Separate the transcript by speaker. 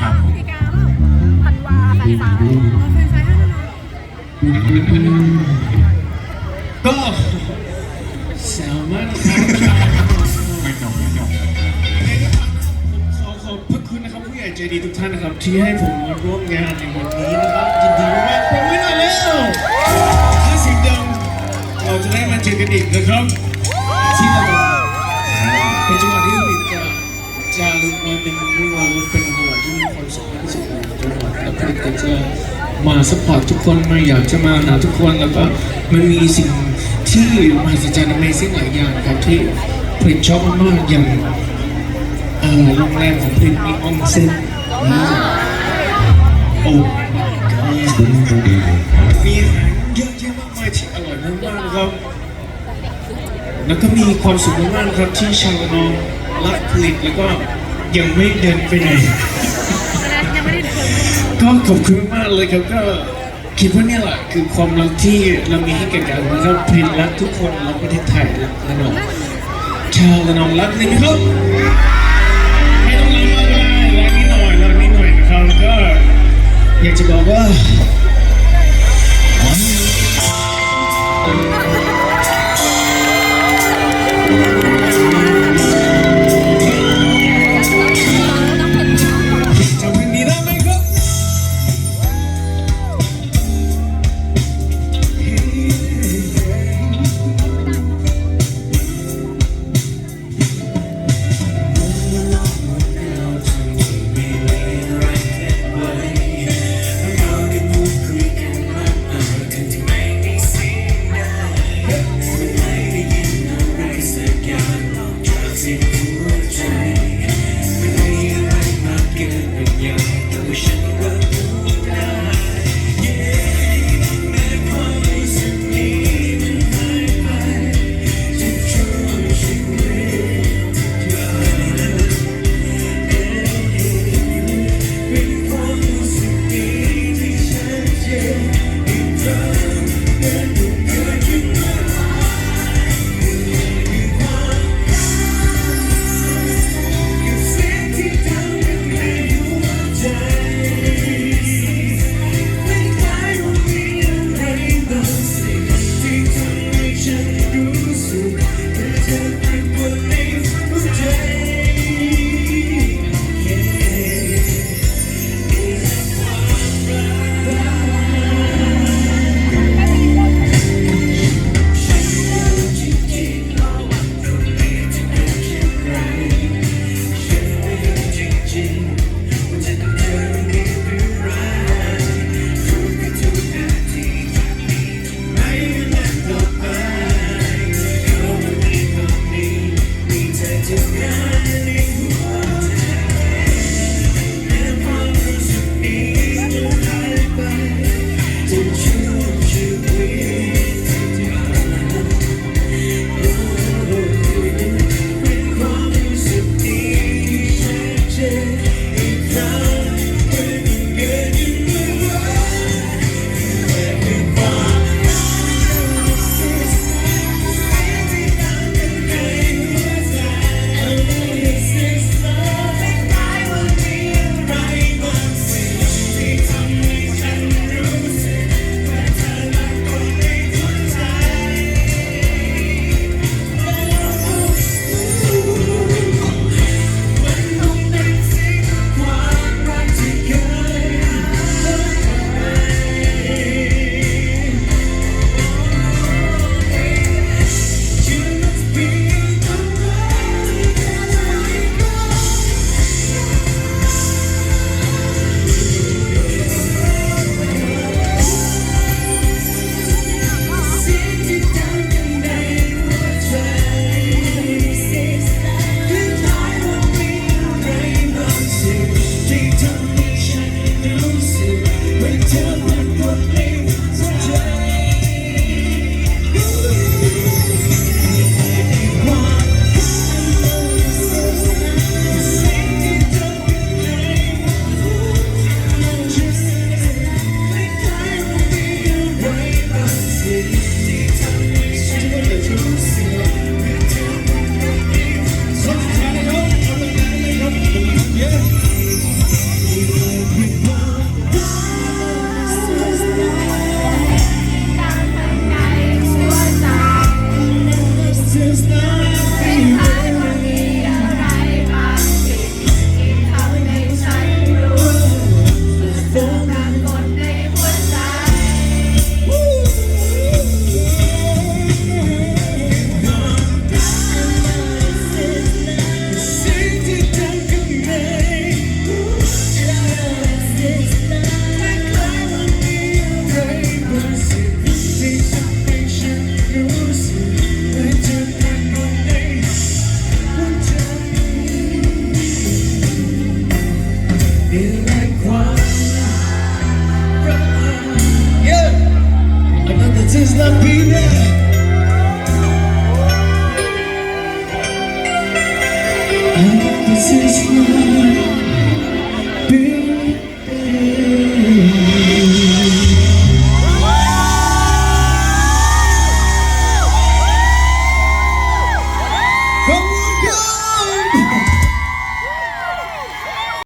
Speaker 1: ครับ
Speaker 2: พฤศจิกาพันวาแฟนซ้ายเออแฟนซ้ายห้าธันวา
Speaker 3: ก็แซลมอนครับ
Speaker 1: ไม่จบไม่จบ
Speaker 3: ขอขอบพระคุณนะครับผู้ใหญ่ใจดีทุกท่านนะครับ ที่ให้ผมมาร่วมงานในวันนี้นะครับยินดีมากๆผมไม่หน่อยแล้วถ้าสิ่งเดิมเราจะได้มาเจอกันอีกนะครับที่เราเป็นจังหวะที่เราจะจะลุกมาเป็นวิวาห์เป็น ที่มีความสุขที่สุดในจังหวะแล้วผลิตก็จะมาสปอร์ตทุกคนมาอยากจะมาหาทุกคนแล้วก็มันมีสิ่งที่มหัศจรรย์ Amazing หลายอย่างครับที่ผลิตชอบมากๆอย่างเอ่อโรงแรมของพรินมีออนเซ็นนี่โอ้มีอาหารเยอะแยะมากมายที่อร่อยมากๆครับ แล้วก็มีความสุขมากๆครับที่ชาวละนองรักผลิตแล้วก็ยังไม่เดินไปไหน ก็ขอบคุณมากเลยครับก็คิดว่าเนี่ยแหละคือความรักที่เรามีให้แก่กันนะครับพรินรักทุกคนรักประเทศไทยรักละนองชาวละนองรักนี่ครับไม่ต้องรักมากก็ได้รักนิดหน่อยรักนิดหน่อยนะครับแล้วก็อยากจะบอกว่า see. is not be there. This is love.